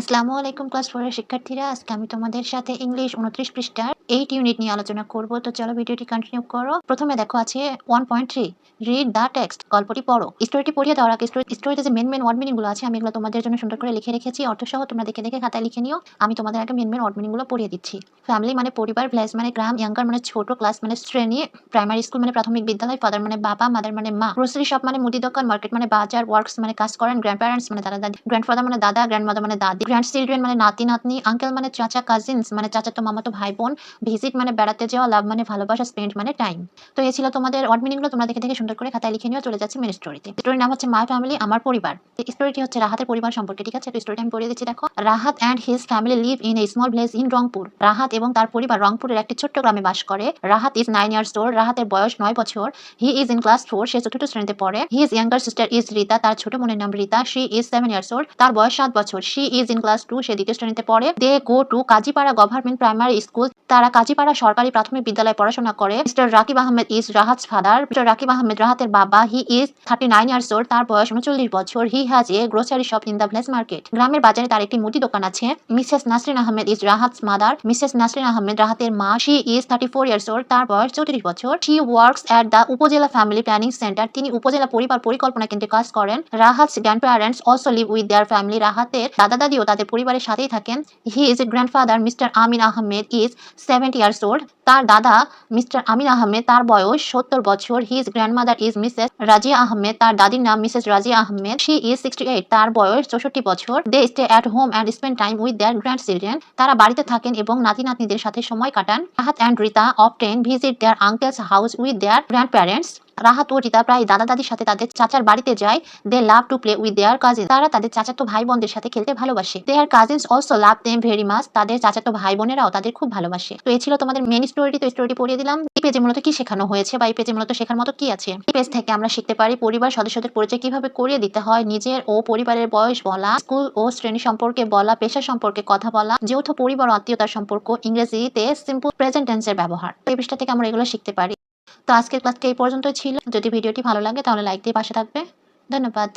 আসসালামু আলাইকুম ক্লাস ফোরের শিক্ষার্থীরা। আজকে আমি তোমাদের সাথে ইংলিশ উনত্রিশ পৃষ্ঠার এইট ইউনিট নিয়ে আলোচনা করব। তো চলো ভিডিওটি কন্টিনিউ করো। প্রথমে দেখো আছে one point three read the text গল্পটি পড়ো। স্টোরিটি পড়িয়ে দেওয়ার আগে স্টোরিতে যে মেন মেন ওয়ার্ড মিনিংগুলো আছে, আমি এগুলো তোমাদের জন্য সুন্দর করে লিখে রেখেছি। অর্থসহ তোমরা দেখে দেখে খাতায় লিখে নিও। আমি তোমাদের আগে মেন মেন ওয়ার্ড মিনিংগুলো পড়িয়ে দিচ্ছি। ফ্যামিলি মানে পরিবার ভিলেজ মানে গ্রাম ইয়াঙ্গার মানে ছোট ক্লাস মানে শ্রেণি প্রাইমারি স্কুল মানে প্রাথমিক বিদ্যালয় ফাদার মানে বাবা মাদার মানে মা। গ্রোসারি শপ মানে মুদি দোকান মার্কেট মানে বাজার ওয়ার্কস মানে কাজ করেন গ্র্যান্ড প্যারেন্টস মানে দাদা দাদি গ্র্যান্ডফাদার মানে দাদা গ্র্যান্ডমাদার মানে দাদি। গ্র্যান্ড চিলড্রেন মানে নাতি, নাতনি আঙ্কেল মানে চাচা কাজিনস মানে চাচাতো মামাতো ভাই বোন ভিজিট মানে বেড়াতে যাওয়া লাভ মানে ভালোবাসা স্পেন্ড মানে টাইম তো এই ছিল তোমাদের ওয়ার্ড মিনিংগুলো তোমরা দেখে দেখে সুন্দর করে খাতায় লিখে নিয়ে চলে যাচ্ছে মেন স্টোরিতে স্টোরির নাম হচ্ছে মাই ফ্যামিলি আমার পরিবার। স্টোরিটি হচ্ছে রাহাতের পরিবার সম্পর্কে, ঠিক আছে? তো স্টোরিটা আমি পড়িয়ে দিচ্ছি, দেখো। Rahat and his family live in a small village in Rangpur. Rahat এবং তার পরিবার রংপুরের একটি ছোট্ট গ্রামে বাস করে। Rahat is nine years old রাহাতের বয়স নয় বছর। He is in class four সে চতুর্থ শ্রেণীতে পড়ে। He is younger sister is Rita, তার ছোট বোনের নাম Rita. She is seven years old তার বয়স সাত বছর। She is in class two সে দ্বিতীয় শ্রেণীতে পড়ে। They go to Kazipara government primary school তারা কাজীপাড়া সরকারি প্রাথমিক বিদ্যালয়ে পড়াশোনা করে। Mister Rakib Ahmed is Rahat's father mister Rakib Ahmed রাহাতের বাবা he is thirty nine years old তার বয়স উনচল্লিশ বছর। He has a grocery shop in the village market গ্রামের বাজারে তার একটি মুদি দোকান আছে। Mrs Nasrin Ahmed is Rahat's mother Mrs Nasrin Ahmed রাহাতের মা she is thirty four years old তার বয়স চৌত্রিশ বছর। She works at the upazila family planning centre তিনি উপজেলা পরিবার পরিকল্পনা কেন্দ্রে কাজ করেন। Rahat's grandparents also live with their family রাহাতের দাদা দাদিও তাদের পরিবারের সাথেই থাকেন। He is grandfather mister Amin Ahmed is seventy years old তার দাদা মিস্টার আমিন আহমেদ তার বয়স সত্তর বছর। His grandmother is Mrs Razia Ahmed তার দাদির নাম Mrs Razia Ahmed she is sixty eight তার বয়স চৌষট্টি বছর। They stay at home and spend time with their grandchildren তারা বাড়িতে থাকেন এবং নাতি নাতনিদের সাথে সময় কাটান। Rahat and Rita often visit their uncle's house with their grandparents Rahat ও রিতা প্রায় দাদা দাদির সাথে তাদের চাচার বাড়িতে যায়। They love to play with their cousin তারা তাদের চাচাতো ভাই বোনদের সাথে খেলতে ভালোবাসে। Their cousins also love them very much তাদের চাচাতো ভাই বোনেরাও তাদের খুব ভালোবাসে। তো এই ছিল তোমাদের মেন স্টোরিটি তো স্টোরিটি পড়িয়ে দিলাম। এই পেজে মূলত কি শেখানো হয়েছে বা এই পেজে মূলত শেখার মতো কি আছে? এই পেজ থেকে আমরা শিখতে পারি পরিবার সদস্যদের পরিচয় কীভাবে করিয়ে দিতে হয়, নিজের ও পরিবারের বয়স বলা স্কুল ও শ্রেণি সম্পর্কে বলা, পেশা সম্পর্কে কথা বলা, যৌথ পরিবার আত্মীয়তার সম্পর্ক, ইংরেজিতে সিম্পল প্রেজেন্ট টেন্সের ব্যবহার। এই পৃষ্ঠা থেকে আমরা এগুলো শিখতে পারি। তো আজকের ক্লাসটি এই পর্যন্ত ছিল। যদি ভিডিওটি ভালো লাগে তাহলে লাইক দিয়ে পাশে থাকবে। ধন্যবাদ।